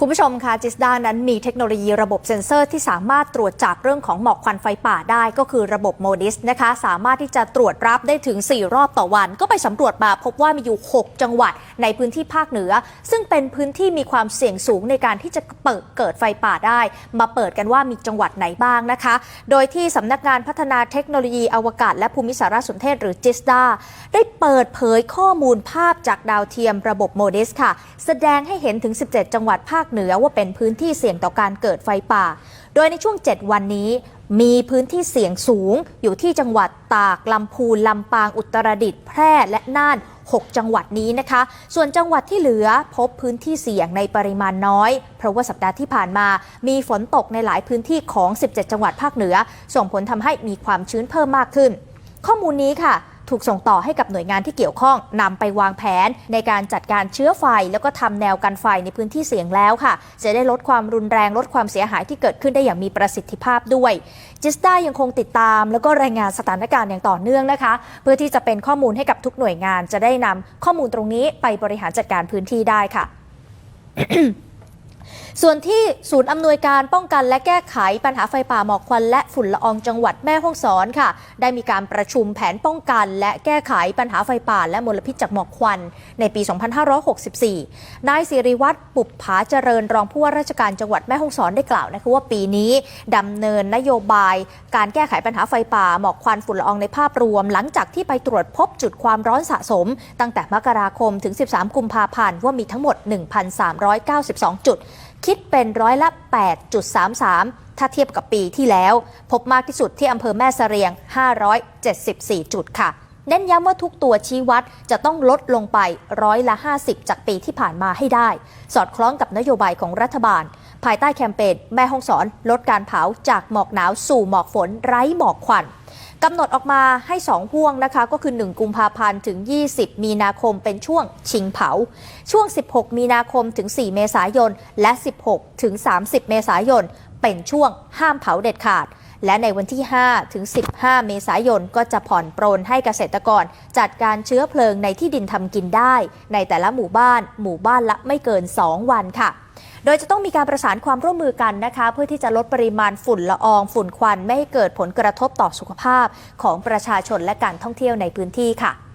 คุณผู้ชมคะจิสดานั้นมีเทคโนโลยีระบบเซ็นเซอร์ที่สามารถตรวจจับเรื่องของหมอกควันไฟป่าได้ก็คือระบบโมดิสนะคะ สามารถที่จะตรวจรับได้ถึง 4 รอบต่อวัน ก็ไปสำรวจมาพบว่ามีอยู่ 6 จังหวัดในพื้นที่ภาคเหนือ ซึ่งเป็นพื้นที่มีความเสี่ยงสูงในการที่จะเปิดเกิดไฟป่าได้ มาเปิดกันว่ามีจังหวัดไหนบ้างนะคะ โดยที่สำนักงานพัฒนาเทคโนโลยีอวกาศ และภูมิสารสนเทศหรือจิสดาได้เปิดเผยข้อมูลภาพจากดาวเทียมระบบโมดิสค่ะ แสดงให้เห็นถึง 17 จังหวัดภาคเหนือว่าเป็นพื้นที่เสี่ยงต่อการเกิดไฟป่า โดยในช่วง 7 วันนี้มีพื้นที่เสี่ยงสูงอยู่ที่จังหวัดตากลำพูนลำปางอุตรดิตถ์แพร่และน่าน 6 จังหวัดนี้นะคะ ส่วนจังหวัดที่เหลือพบพื้นที่เสี่ยงในปริมาณน้อย เพราะว่าสัปดาห์ที่ผ่านมา มีฝนตกในหลายพื้นที่ของ 17 จังหวัดภาคเหนือ ส่งผลทำให้มีความชื้นเพิ่มมากขึ้น ข้อมูลนี้ค่ะ ถูกส่งต่อให้กับหน่วยงานที่เกี่ยวข้องนำไปวางแผน ในการจัดการเชื้อไฟ แล้วก็ทำแนวกันไฟในพื้นที่เสี่ยงแล้วค่ะ จะได้ลดความรุนแรงลดความเสียหายที่เกิดขึ้นได้อย่างมีประสิทธิภาพด้วยจิสตายังคงติดตาม แล้วก็รายงานสถานการณ์อย่างต่อเนื่องนะคะ เพื่อที่จะเป็นข้อมูลให้กับทุกหน่วยงาน จะได้นำข้อมูลตรงนี้ไปบริหารจัดการพื้นที่ได้ค่ะ ส่วนที่ศูนย์อำนวยการป้องกันและแก้ไขปัญหาไฟป่าหมอกควันและฝุ่นละอองจังหวัดแม่ฮ่องสอนค่ะ ได้มีการประชุมแผนป้องกัน และแก้ไขปัญหาไฟป่าและมลพิษจากหมอกควัน ในปี 2564 นายสิริวัตรปุบผาเจริญรองผู้ว่าราชการจังหวัดแม่ฮ่องสอนได้กล่าวนะคะว่าปีนี้ดำเนินนโยบาย การแก้ไขปัญหาไฟป่าหมอกควันฝุ่นละอองในภาพรวม หลังจากที่ไปตรวจพบจุดความร้อนสะสม ตั้งแต่มกราคมถึง 13 กุมภาพันธ์ว่ามีทั้งหมด 1,392 จุด คิดเป็นร้อยละ 8.33 ถ้าเทียบกับปีที่แล้ว พบมากที่สุดที่อำเภอแม่เสรียง 574 จุดค่ะ เน้นย้ำว่าทุกตัวชี้วัดจะต้องลดลงไปร้อยละ 50 จากปีที่ผ่านมาให้ได้ สอดคล้องกับนโยบายของรัฐบาล ภายใต้แคมเปญแม่ห้องสอนลดการเผาจากหมอกหนาวสู่หมอกฝนไร้หมอกควัน กำหนดออกมาให้ 2 ห่วงนะคะ ก็คือ 1 กุมภาพันธ์ถึง 20 มีนาคมเป็นช่วงชิงเผา ช่วง 16 มีนาคมถึง 4 เมษายน และ 16 ถึง 30 เมษายน เป็นช่วงห้ามเผาเด็ดขาด และในวันที่ 5 ถึง 15 เมษายน ก็จะผ่อนปรนให้เกษตรกร จัดการเชื้อเพลิงในที่ดินทำกินได้ ในแต่ละหมู่บ้าน หมู่บ้านละไม่เกิน 2 วันค่ะ ดยจะต้องมีการประสานความร่วมมือกันนะคะ เพื่อที่จะลดปริมาณฝุ่นละออง ฝุ่นควันไม่ให้เกิดผลกระทบต่อสุขภาพของประชาชนและการท่องเที่ยวในพื้นที่ค่ะ